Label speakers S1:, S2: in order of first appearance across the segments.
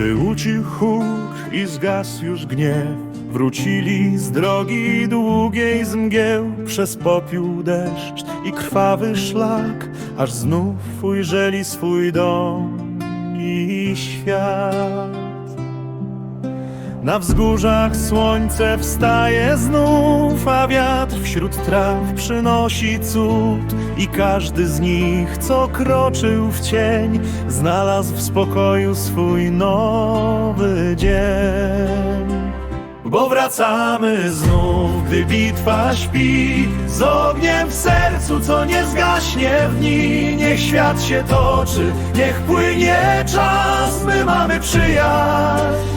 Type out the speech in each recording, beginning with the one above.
S1: Gdy ucichł huk i zgasł już gniew Wrócili z drogi długiej z mgieł. Przez popiół deszcz i krwawy szlak Aż znów ujrzeli swój dom i świat. Na wzgórzach słońce wstaje znów, a wiatr wśród traw przynosi cud. I każdy z nich, co kroczył w cień, znalazł w spokoju swój nowy dzień. Bo wracamy znów, gdy bitwa śpi Z ogniem w sercu, co nie zgaśnie w dni Niech świat się toczy, niech płynie czas My mamy przyjaźń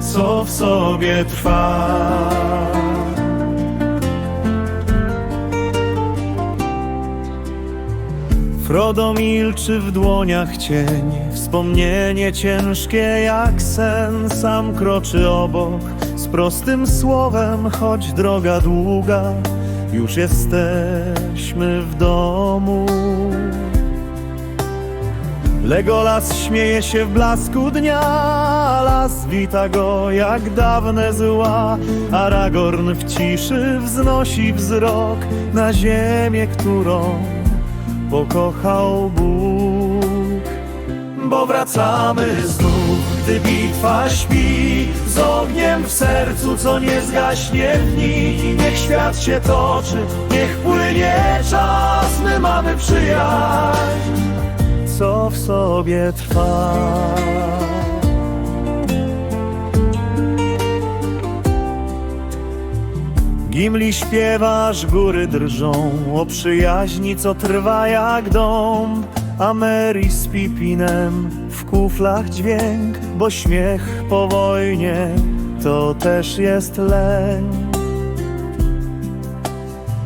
S1: co w sobie trwa. Frodo milczy w dłoniach cień, wspomnienie ciężkie jak sen, sam kroczy obok z prostym słowem, choć droga długa, już jesteśmy w domu. Legolas śmieje się w blasku dnia, las wita go jak dawne zła. Aragorn w ciszy wznosi wzrok na ziemię, którą pokochał Bóg. Bo wracamy znów, gdy bitwa śpi Z ogniem w sercu, co nie zgaśnie w dni Niech świat się toczy, niech płynie czas My mamy przyjaźń co w sobie trwa. Gimli śpiewasz, góry drżą o przyjaźni, co trwa jak dom. A Mary z Pipinem w kuflach dźwięk, bo śmiech po wojnie to też jest lęk.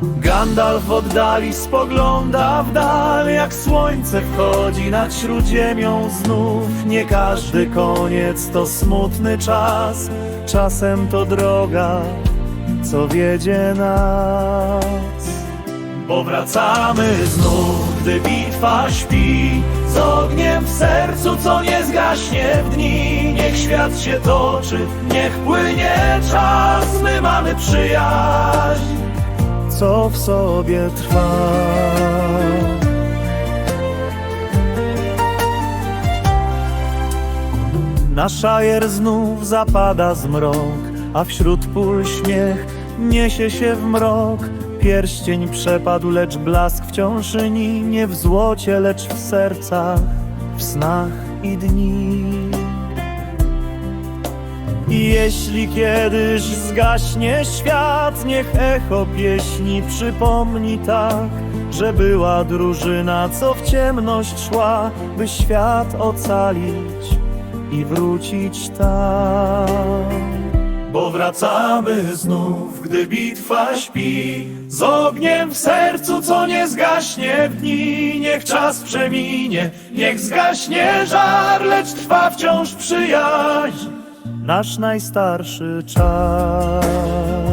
S1: Gandalf w oddali spogląda w dal, jak słońce wchodzi nad śródziemią znów. Nie każdy koniec to smutny czas, czasem to droga, co wiedzie nas. Bo wracamy znów, gdy bitwa śpi. Z ogniem w sercu, co nie zgaśnie w dni. Niech świat się toczy, niech płynie czas. My mamy przyjaźń. Co w sobie trwa. Na szajer znów zapada zmrok, a wśród pól śmiech niesie się w mrok. Pierścień przepadł, lecz blask wciąż ni, nie w złocie, lecz w sercach, w snach i dni. I jeśli kiedyś zgaśnie świat, niech echo pieśni przypomni tak, że była drużyna, co w ciemność szła, by świat ocalić i wrócić tam. Wracamy znów, gdy bitwa śpi. Z ogniem w sercu, co nie zgaśnie w dni Niech czas przeminie, niech zgaśnie żar Lecz trwa wciąż przyjaźń. Nasz najstarszy czas